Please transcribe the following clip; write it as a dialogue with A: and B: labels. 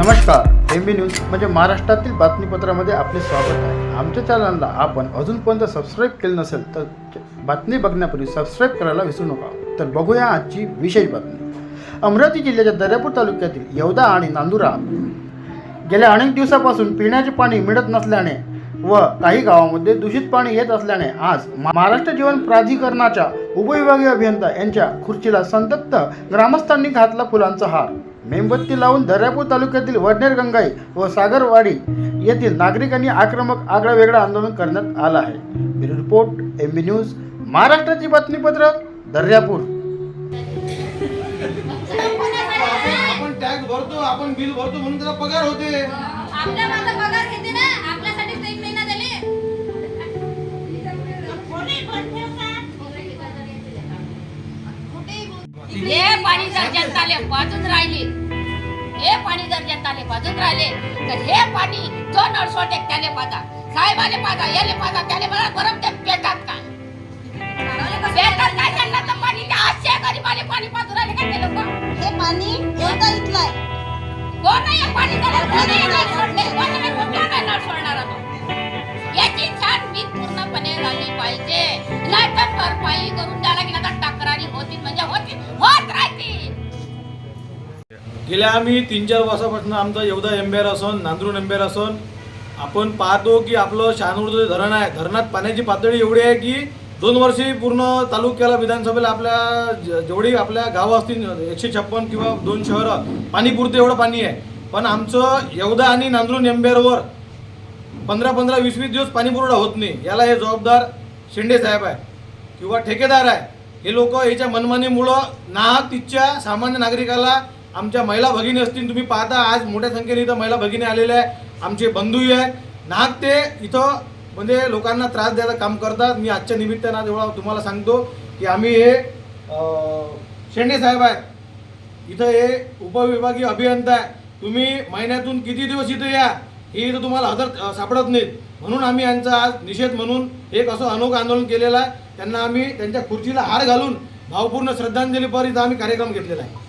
A: नमस्कार M B news म्हणजे महाराष्ट्रातील बातमीपत्रामध्ये आपले स्वागत आहे. आमच्या चॅनलला आपण अजूनपर्यंत सबस्क्राईब केलं नसेल तर बातमी बघण्यापूर्वी सबस्क्राईब करायला विसरू नका. तर बघूया आजची विशेष बातमी. अमरावती जिल्ह्याच्या दर्यापूर तालुक्यातील येवदा आणि नांदुरा गेल्या अनेक दिवसापासून पिण्याचे पाणी मिळत नसल्याने व काही गावामध्ये दूषित पाणी येत असल्याने आज महाराष्ट्र जीवन प्राधिकरणाच्या उपविभागीय अभियंता यांच्या खुर्चीला संतप्त ग्रामस्थांनी घातला फुलांचा हार. मेणबत्ती लावून दर्यापूर तालुक्यातील वडनेर गंगाई व सागरवाडी येथील नागरिकांनी आक्रमक आगळा वेगळा आंदोलन करण्यात आलं आहे. Bureau report M B news महाराष्ट्राची बातमीपत्र दर्यापूर.
B: आपण टॅक्स भरतो आपण बिल भरतो म्हणून त्याला पगार होते.
C: पगार घेते ना? आपल्यासाठी पाणी तर हे पाणी जो नळसोट एक त्याले पाजा. साहेबाले पाजा याले पाजा त्याले पाजा बरं ते पेटात काय पेटात काय त्यांना तर पाणी त्या आजच्या गरीबाले पाणी पाजून राहिले का ते लोक?
D: हे पाणी एवढा इथलं आहे
C: कोण नाही हे पाणी देणार कोण नाही नळ सोडणे कोण नाही कुठला नाही नळ सोडणारा तो याची छानबीन पूर्णपणे झाली पाहिजे. नाहीतर भरपाई करून द्यायला गेला तर तक्रारी होतील म्हणजे होतील होत. राहतील
B: गेल्या आम्ही तीन चार वर्षापासून आमचा येवदा एम्बेर असून नांदरून एम्बेर असून. आपण पाहतो की आपलं शहानूरचं जे धरण आहे धरणात पाण्याची पातळी एवढी आहे की दोन वर्षी पूर्ण तालुक्याला विधानसभेला आपल्या ज- जेवढी आपल्या गावं असतील एकशे छप्पन किंवा दोन शहरं पाणी पुरते एवढं पाणी आहे. पण आमचं येवदा आणि नांदरून एम्बेरवर पंधरा पंधरा वीस वीस दिवस पाणी पुरवठा होत नाही. याला हे जबाबदार शिंदे साहेब आहे किंवा ठेकेदार आहे. हे लोक याच्या मनमानीमुळं ना तिथच्या सामान्य नागरिकाला आमच्या महिला भगिनी असतील तुम्ही पाहता आज मोठ्या संख्येने इथं महिला भगिनी आलेल्या आहे आमचे बंधूही आहेत. नाहक ते इथं म्हणजे लोकांना त्रास द्यायचं काम करतात. मी आजच्या निमित्तानं एवढा तुम्हाला सांगतो की आम्ही हे शेंडे साहेब आहेत. इथं हे उपविभागीय अभियंता आहे. तुम्ही महिन्यातून किती दिवस इथं या? हे इथं तुम्हाला हजर सापडत नाहीत. म्हणून आम्ही यांचा आज निषेध म्हणून एक असं अनोखं आंदोलन केलेलं आहे. त्यांना आम्ही त्यांच्या खुर्चीला हार घालून भावपूर्ण श्रद्धांजलीपर इथं आम्ही कार्यक्रम घेतलेला आहे.